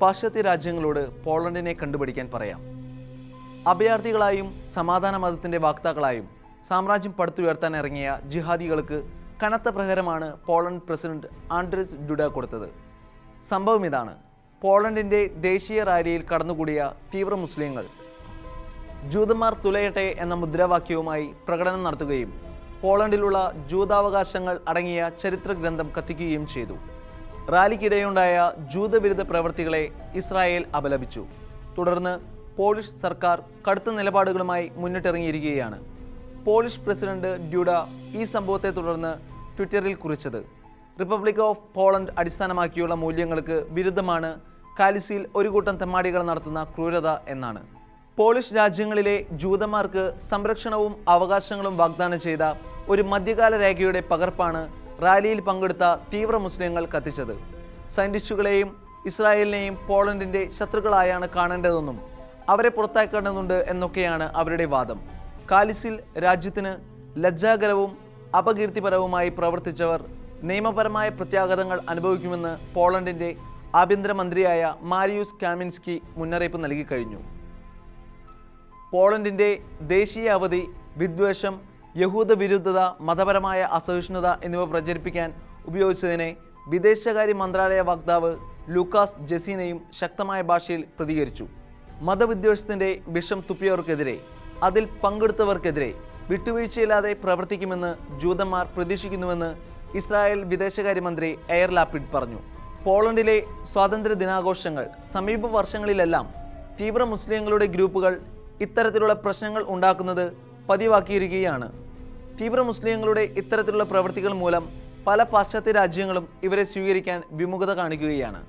പാശ്ചാത്യ രാജ്യങ്ങളോട് പോളണ്ടിനെ കണ്ടുപിടിക്കാൻ പറയാം. അഭയാർത്ഥികളായും സമാധാന മതത്തിന്റെ വാക്താക്കളായും സാമ്രാജ്യം പടുത്തുയർത്താൻ ഇറങ്ങിയ ജിഹാദികൾക്ക് കനത്ത പ്രഹരമാണ് പോളണ്ട് പ്രസിഡന്റ് ആൻഡ്രിസ് ഡുഡ കൊടുത്തത്. സംഭവം ഇതാണ്. പോളണ്ടിന്റെ ദേശീയ റാലിയിൽ കടന്നുകൂടിയ തീവ്ര മുസ്ലിങ്ങൾ. ജൂതന്മാർ തുലയട്ടെ എന്ന മുദ്രാവാക്യവുമായി പ്രകടനം നടത്തുകയും പോളണ്ടിലുള്ള ജൂതാവകാശങ്ങൾ അടങ്ങിയ ചരിത്ര ഗ്രന്ഥം കത്തിക്കുകയും ചെയ്തു. റാലിക്കിടെയുണ്ടായ ജൂതവിരുദ്ധ പ്രവൃത്തികളെ ഇസ്രായേൽ അപലപിച്ചു. തുടർന്ന് പോളിഷ് സർക്കാർ കടുത്ത നിലപാടുകളുമായി മുന്നിട്ടിറങ്ങിയിരിക്കുകയാണ്. പോളിഷ് പ്രസിഡന്റ് ഡ്യൂഡ ഈ സംഭവത്തെ തുടർന്ന് ട്വിറ്ററിൽ കുറിച്ചത്. റിപ്പബ്ലിക് ഓഫ് പോളണ്ട് അടിസ്ഥാനമാക്കിയുള്ള മൂല്യങ്ങൾക്ക് വിരുദ്ധമാണ് കാലിസിയിൽ ഒരു കൂട്ടം തെമ്മാടികൾ നടത്തുന്ന ക്രൂരത എന്നാണ്. പോളിഷ് രാജ്യങ്ങളിലെ ജൂതന്മാർക്ക് സംരക്ഷണവും അവകാശങ്ങളും വാഗ്ദാനം ചെയ്ത ഒരു മധ്യകാല രേഖയുടെ പകർപ്പാണ് റാലിയിൽ പങ്കെടുത്ത തീവ്ര മുസ്ലിങ്ങൾ കത്തിച്ചത്. സയന്റിസ്റ്റുകളെയും ഇസ്രായേലിനെയും പോളണ്ടിന്റെ ശത്രുക്കളായാണ് കാണേണ്ടതെന്നും അവരെ പുറത്താക്കേണ്ടതുണ്ട് എന്നൊക്കെയാണ് അവരുടെ വാദം. കാലിസിൽ രാജ്യത്തിന് ലജ്ജാകരവും അപകീർത്തിപരവുമായി പ്രവർത്തിച്ചവർ നിയമപരമായ പ്രത്യാഘാതങ്ങൾ അനുഭവിക്കുമെന്ന് പോളണ്ടിന്റെ ആഭ്യന്തരമന്ത്രിയായ മാരിയൂസ് കാമിൻസ്കി മുന്നറിയിപ്പ് നൽകി കഴിഞ്ഞു. പോളണ്ടിന്റെ ദേശീയ അവധി വിദ്വേഷം യഹൂദ വിരുദ്ധത മതപരമായ അസഹിഷ്ണുത എന്നിവ പ്രചരിപ്പിക്കാൻ ഉപയോഗിച്ചതിനെ വിദേശകാര്യ മന്ത്രാലയ വക്താവ് ലൂക്കാസ് ജെസീനയും ശക്തമായ ഭാഷയിൽ പ്രതികരിച്ചു. മതവിദ്വേഷത്തിന്റെ വിഷം തുപ്പിയവർക്കെതിരെ അതിൽ പങ്കെടുത്തവർക്കെതിരെ വിട്ടുവീഴ്ചയില്ലാതെ പ്രവർത്തിക്കുമെന്ന് ജൂതന്മാർ പ്രതീക്ഷിക്കുന്നുവെന്ന് ഇസ്രായേൽ വിദേശകാര്യമന്ത്രി എയർ ലാപ്പിഡ് പറഞ്ഞു. പോളണ്ടിലെ സ്വാതന്ത്ര്യ ദിനാഘോഷങ്ങൾ സമീപ വർഷങ്ങളിലെല്ലാം തീവ്ര മുസ്ലിങ്ങളുടെ ഗ്രൂപ്പുകൾ ഇത്തരത്തിലുള്ള പ്രശ്നങ്ങൾ ഉണ്ടാക്കുന്നത് പതിവാക്കിയിരിക്കുകയാണ്. തീവ്ര മുസ്ലിങ്ങളുടെ ഇത്തരത്തിലുള്ള പ്രവൃത്തികൾ മൂലം പല പാശ്ചാത്യ രാജ്യങ്ങളും ഇവരെ സ്വീകരിക്കാൻ വിമുഖത കാണിക്കുകയാണ്.